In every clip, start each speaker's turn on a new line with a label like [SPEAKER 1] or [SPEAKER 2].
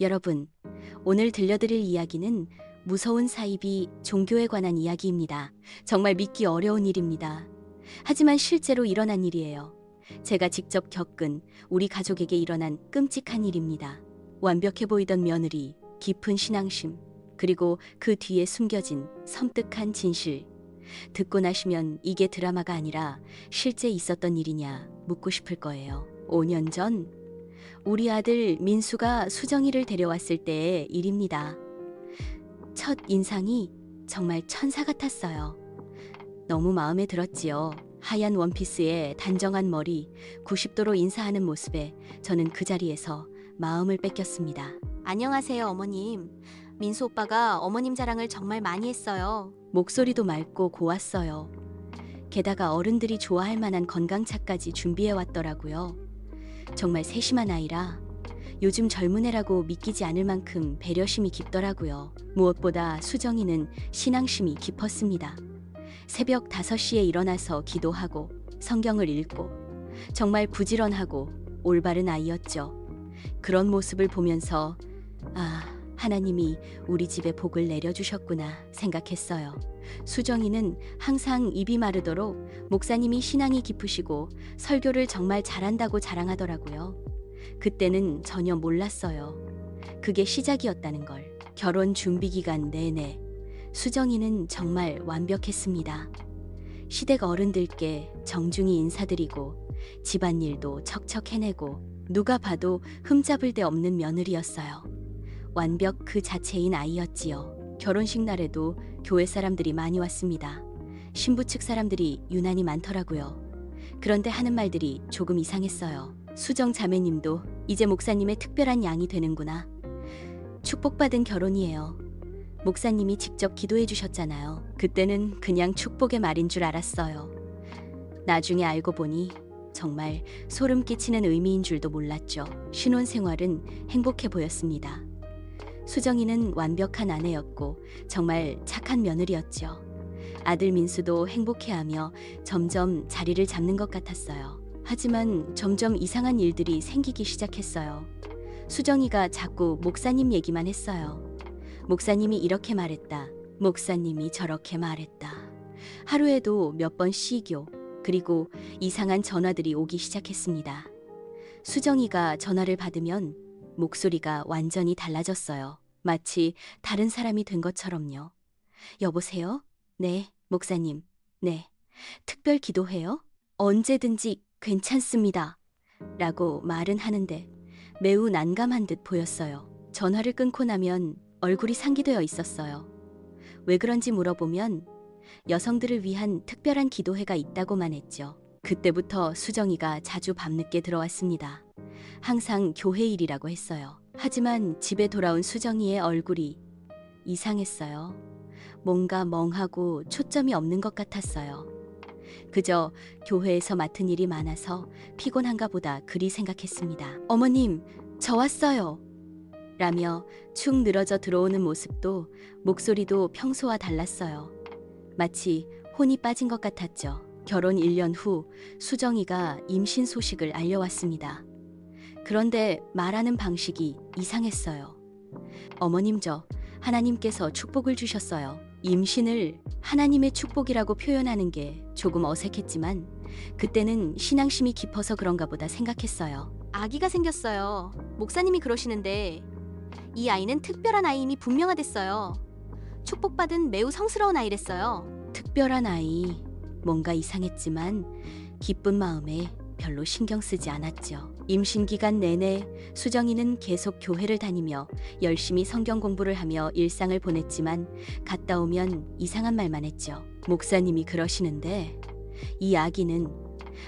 [SPEAKER 1] 여러분, 오늘 들려드릴 이야기는 무서운 사이비 종교에 관한 이야기입니다. 정말 믿기 어려운 일입니다. 하지만 실제로 일어난 일이에요. 제가 직접 겪은 우리 가족에게 일어난 끔찍한 일입니다. 완벽해 보이던 며느리, 깊은 신앙심, 그리고 그 뒤에 숨겨진 섬뜩한 진실. 듣고 나시면 이게 드라마가 아니라 실제 있었던 일이냐 묻고 싶을 거예요. 5년 전 우리 아들 민수가 수정이를 데려왔을 때의 일입니다. 첫 인상이 정말 천사 같았어요. 너무 마음에 들었지요. 하얀 원피스에 단정한 머리, 90도로 인사하는 모습에 저는 그 자리에서 마음을 뺏겼습니다.
[SPEAKER 2] 안녕하세요, 어머님. 민수 오빠가 어머님 자랑을 정말 많이 했어요.
[SPEAKER 1] 목소리도 맑고 고왔어요. 게다가 어른들이 좋아할 만한 건강차까지 준비해 왔더라고요. 정말 세심한 아이라 요즘 젊은 애라고 믿기지 않을 만큼 배려심이 깊더라고요. 무엇보다 수정이는 신앙심이 깊었습니다. 새벽 5시에 일어나서 기도하고 성경을 읽고 정말 부지런하고 올바른 아이였죠. 그런 모습을 보면서 아, 하나님이 우리 집에 복을 내려주셨구나 생각했어요. 수정이는 항상 입이 마르도록 목사님이 신앙이 깊으시고 설교를 정말 잘한다고 자랑하더라고요. 그때는 전혀 몰랐어요. 그게 시작이었다는 걸. 결혼 준비 기간 내내 수정이는 정말 완벽했습니다. 시댁 어른들께 정중히 인사드리고 집안일도 척척 해내고 누가 봐도 흠잡을 데 없는 며느리였어요. 완벽 그 자체인 아이였지요. 결혼식 날에도 교회 사람들이 많이 왔습니다. 신부 측 사람들이 유난히 많더라고요. 그런데 하는 말들이 조금 이상했어요. 수정 자매님도 이제 목사님의 특별한 양이 되는구나. 축복받은 결혼이에요. 목사님이 직접 기도해 주셨잖아요. 그때는 그냥 축복의 말인 줄 알았어요. 나중에 알고 보니 정말 소름 끼치는 의미인 줄도 몰랐죠. 신혼 생활은 행복해 보였습니다. 수정이는 완벽한 아내였고 정말 착한 며느리였죠. 아들 민수도 행복해하며 점점 자리를 잡는 것 같았어요. 하지만 점점 이상한 일들이 생기기 시작했어요. 수정이가 자꾸 목사님 얘기만 했어요. 목사님이 이렇게 말했다. 목사님이 저렇게 말했다. 하루에도 몇 번 시교, 그리고 이상한 전화들이 오기 시작했습니다. 수정이가 전화를 받으면 목소리가 완전히 달라졌어요. 마치 다른 사람이 된 것처럼요. 여보세요? 네, 목사님. 네. 특별 기도해요? 언제든지 괜찮습니다. 라고 말은 하는데 매우 난감한 듯 보였어요. 전화를 끊고 나면 얼굴이 상기되어 있었어요. 왜 그런지 물어보면 여성들을 위한 특별한 기도회가 있다고만 했죠. 그때부터 수정이가 자주 밤늦게 들어왔습니다. 항상 교회 일이라고 했어요. 하지만 집에 돌아온 수정이의 얼굴이 이상했어요. 뭔가 멍하고 초점이 없는 것 같았어요. 그저 교회에서 맡은 일이 많아서 피곤한가 보다 그리 생각했습니다. 어머님, 저 왔어요. 라며 축 늘어져 들어오는 모습도 목소리도 평소와 달랐어요. 마치 혼이 빠진 것 같았죠. 결혼 1년 후 수정이가 임신 소식을 알려왔습니다. 그런데 말하는 방식이 이상했어요. 어머님 저 하나님께서 축복을 주셨어요. 임신을 하나님의 축복이라고 표현하는 게 조금 어색했지만 그때는 신앙심이 깊어서 그런가 보다 생각했어요.
[SPEAKER 2] 아기가 생겼어요. 목사님이 그러시는데 이 아이는 특별한 아이임이 분명하댔어요. 축복받은 매우 성스러운 아이랬어요.
[SPEAKER 1] 특별한 아이 뭔가 이상했지만 기쁜 마음에 별로 신경 쓰지 않았죠. 임신 기간 내내 수정이는 계속 교회를 다니며 열심히 성경 공부를 하며 일상을 보냈지만 갔다 오면 이상한 말만 했죠. 목사님이 그러시는데 이 아기는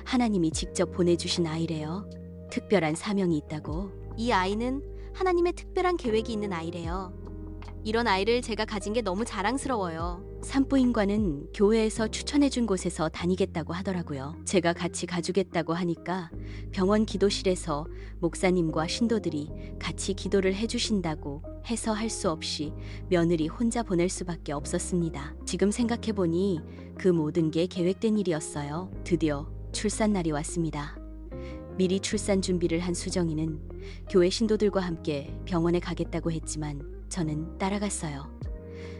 [SPEAKER 1] 하나님이 직접 보내주신 아이래요. 특별한 사명이 있다고.
[SPEAKER 2] 이 아이는 하나님의 특별한 계획이 있는 아이래요. 이런 아이를 제가 가진 게 너무 자랑스러워요.
[SPEAKER 1] 산부인과는 교회에서 추천해준 곳에서 다니겠다고 하더라고요. 제가 같이 가주겠다고 하니까 병원 기도실에서 목사님과 신도들이 같이 기도를 해주신다고 해서 할 수 없이 며느리 혼자 보낼 수밖에 없었습니다. 지금 생각해보니 그 모든 게 계획된 일이었어요. 드디어 출산 날이 왔습니다. 미리 출산 준비를 한 수정이는 교회 신도들과 함께 병원에 가겠다고 했지만 저는 따라갔어요.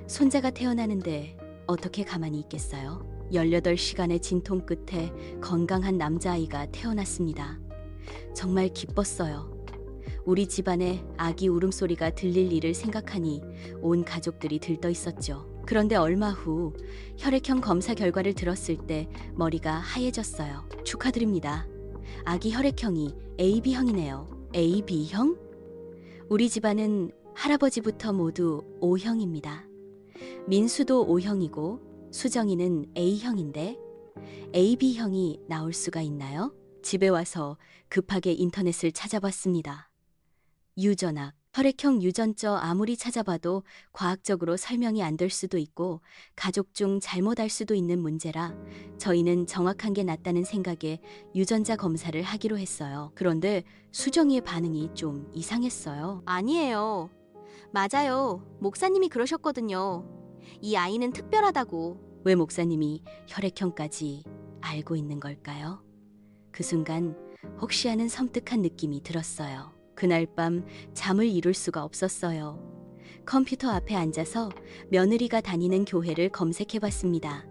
[SPEAKER 1] 손자가 태어나는데 어떻게 가만히 있겠어요? 18시간의 진통 끝에 건강한 남자아이가 태어났습니다. 정말 기뻤어요. 우리 집안에 아기 울음소리가 들릴 일을 생각하니 온 가족들이 들떠 있었죠. 그런데 얼마 후 혈액형 검사 결과를 들었을 때 머리가 하얘졌어요. 축하드립니다. 아기 혈액형이 AB형이네요. AB형? 우리 집안은 할아버지부터 모두 O형입니다. 민수도 O형이고 수정이는 A형인데 AB형이 나올 수가 있나요? 집에 와서 급하게 인터넷을 찾아봤습니다. 유전학, 혈액형 유전자 아무리 찾아봐도 과학적으로 설명이 안 될 수도 있고 가족 중 잘못 알 수도 있는 문제라 저희는 정확한 게 낫다는 생각에 유전자 검사를 하기로 했어요. 그런데 수정이의 반응이 좀 이상했어요.
[SPEAKER 2] 아니에요. 맞아요. 목사님이 그러셨거든요. 이 아이는 특별하다고.
[SPEAKER 1] 왜 목사님이 혈액형까지 알고 있는 걸까요? 그 순간 혹시 하는 섬뜩한 느낌이 들었어요. 그날 밤 잠을 이룰 수가 없었어요. 컴퓨터 앞에 앉아서 며느리가 다니는 교회를 검색해 봤습니다.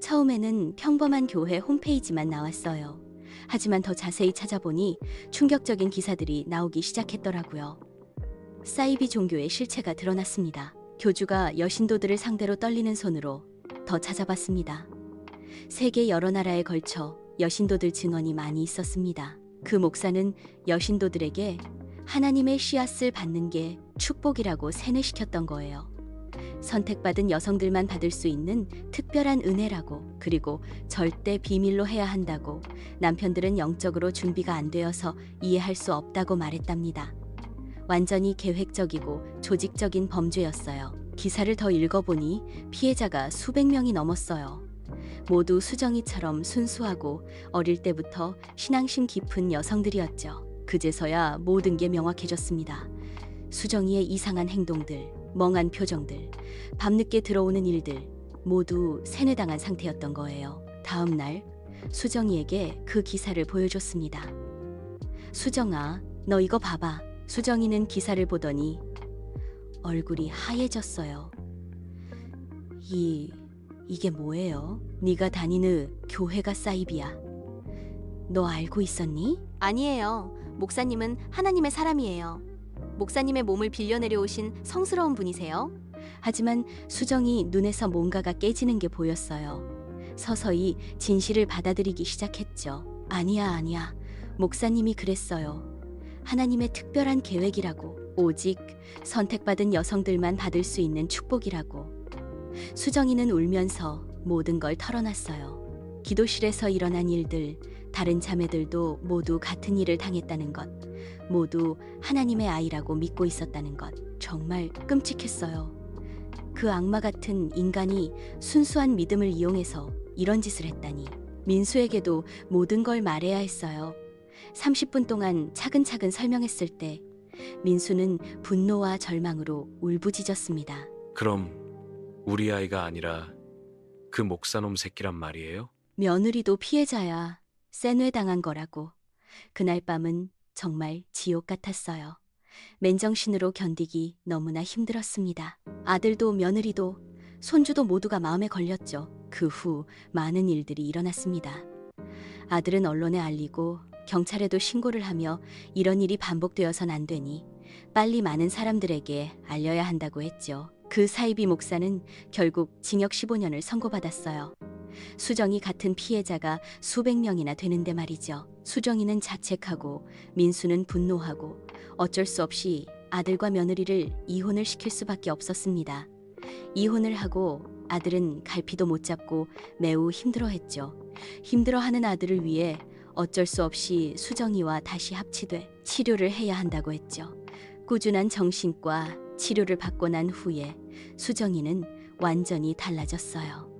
[SPEAKER 1] 처음에는 평범한 교회 홈페이지만 나왔어요. 하지만 더 자세히 찾아보니 충격적인 기사들이 나오기 시작했더라고요. 사이비 종교의 실체가 드러났습니다. 교주가 여신도들을 상대로 떨리는 손으로 더 찾아봤습니다. 세계 여러 나라에 걸쳐 여신도들 증언이 많이 있었습니다. 그 목사는 여신도들에게 하나님의 씨앗을 받는 게 축복이라고 세뇌시켰던 거예요. 선택받은 여성들만 받을 수 있는 특별한 은혜라고, 그리고 절대 비밀로 해야 한다고, 남편들은 영적으로 준비가 안 되어서 이해할 수 없다고 말했답니다. 완전히 계획적이고 조직적인 범죄였어요. 기사를 더 읽어보니 피해자가 수백 명이 넘었어요. 모두 수정이처럼 순수하고 어릴 때부터 신앙심 깊은 여성들이었죠. 그제서야 모든 게 명확해졌습니다. 수정이의 이상한 행동들, 멍한 표정들, 밤늦게 들어오는 일들 모두 세뇌당한 상태였던 거예요. 다음 날 수정이에게 그 기사를 보여줬습니다. 수정아, 너 이거 봐봐. 수정이는 기사를 보더니 얼굴이 하얘졌어요. 이 이게 뭐예요? 네가 다니는 교회가 사이비야. 너 알고 있었니?
[SPEAKER 2] 아니에요. 목사님은 하나님의 사람이에요. 목사님의 몸을 빌려 내려오신 성스러운 분이세요.
[SPEAKER 1] 하지만 수정이 눈에서 뭔가가 깨지는 게 보였어요. 서서히 진실을 받아들이기 시작했죠. 아니야, 아니야. 목사님이 그랬어요. 하나님의 특별한 계획이라고. 오직 선택받은 여성들만 받을 수 있는 축복이라고. 수정이는 울면서 모든 걸 털어놨어요. 기도실에서 일어난 일들, 다른 자매들도 모두 같은 일을 당했다는 것, 모두 하나님의 아이라고 믿고 있었다는 것, 정말 끔찍했어요. 그 악마 같은 인간이 순수한 믿음을 이용해서 이런 짓을 했다니. 민수에게도 모든 걸 말해야 했어요. 30분 동안 차근차근 설명했을 때 민수는 분노와 절망으로 울부짖었습니다.
[SPEAKER 3] 그럼 우리 아이가 아니라 그 목사놈 새끼란 말이에요?
[SPEAKER 1] 며느리도 피해자야. 세뇌 당한 거라고. 그날 밤은 정말 지옥 같았어요. 맨정신으로 견디기 너무나 힘들었습니다. 아들도 며느리도 손주도 모두가 마음에 걸렸죠. 그 후 많은 일들이 일어났습니다. 아들은 언론에 알리고 경찰에도 신고를 하며 이런 일이 반복되어선 안 되니 빨리 많은 사람들에게 알려야 한다고 했죠. 그 사이비 목사는 결국 징역 15년을 선고받았어요. 수정이 같은 피해자가 수백 명이나 되는데 말이죠. 수정이는 자책하고 민수는 분노하고 어쩔 수 없이 아들과 며느리를 이혼을 시킬 수밖에 없었습니다. 이혼을 하고 아들은 갈피도 못 잡고 매우 힘들어했죠. 힘들어하는 아들을 위해 어쩔 수 없이 수정이와 다시 합치돼 치료를 해야 한다고 했죠. 꾸준한 정신과 치료를 받고 난 후에 수정이는 완전히 달라졌어요.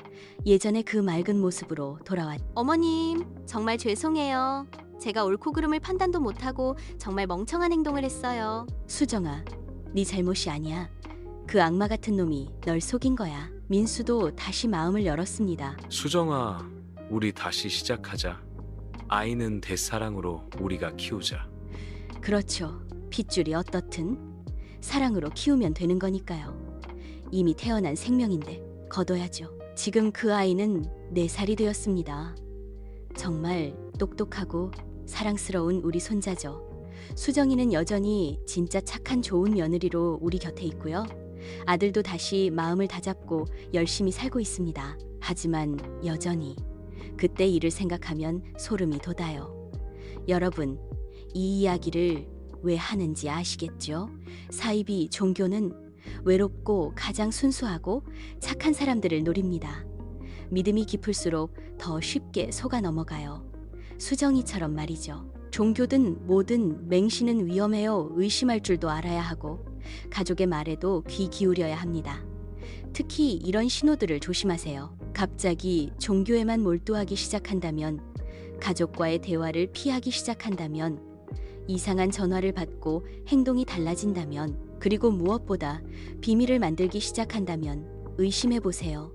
[SPEAKER 1] 예전의 그 맑은 모습으로 돌아왔.
[SPEAKER 2] 어머님, 정말 죄송해요. 제가 옳고 그름을 판단도 못하고 정말 멍청한 행동을 했어요.
[SPEAKER 1] 수정아, 네 잘못이 아니야. 그 악마 같은 놈이 널 속인 거야. 민수도 다시 마음을 열었습니다.
[SPEAKER 3] 수정아, 우리 다시 시작하자. 아이는 대사랑으로 우리가 키우자.
[SPEAKER 1] 그렇죠. 핏줄이 어떻든 사랑으로 키우면 되는 거니까요. 이미 태어난 생명인데 거둬야죠. 지금 그 아이는 4살이 되었습니다. 정말 똑똑하고 사랑스러운 우리 손자죠. 수정이는 여전히 진짜 착한 좋은 며느리로 우리 곁에 있고요. 아들도 다시 마음을 다잡고 열심히 살고 있습니다. 하지만 여전히 그때 일을 생각하면 소름이 돋아요. 여러분, 이 이야기를 왜 하는지 아시겠죠? 사이비 종교는 외롭고 가장 순수하고 착한 사람들을 노립니다. 믿음이 깊을수록 더 쉽게 속아 넘어가요. 수정이처럼 말이죠. 종교든 뭐든 맹신은 위험해요. 의심할 줄도 알아야 하고 가족의 말에도 귀 기울여야 합니다. 특히 이런 신호들을 조심하세요. 갑자기 종교에만 몰두하기 시작한다면 가족과의 대화를 피하기 시작한다면 이상한 전화를 받고 행동이 달라진다면 그리고 무엇보다 비밀을 만들기 시작한다면 의심해 보세요.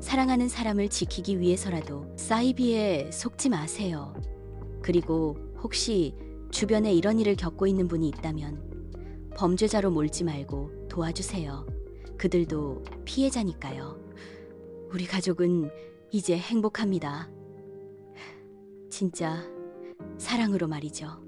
[SPEAKER 1] 사랑하는 사람을 지키기 위해서라도 사이비에 속지 마세요. 그리고 혹시 주변에 이런 일을 겪고 있는 분이 있다면 범죄자로 몰지 말고 도와주세요. 그들도 피해자니까요. 우리 가족은 이제 행복합니다. 진짜 사랑으로 말이죠.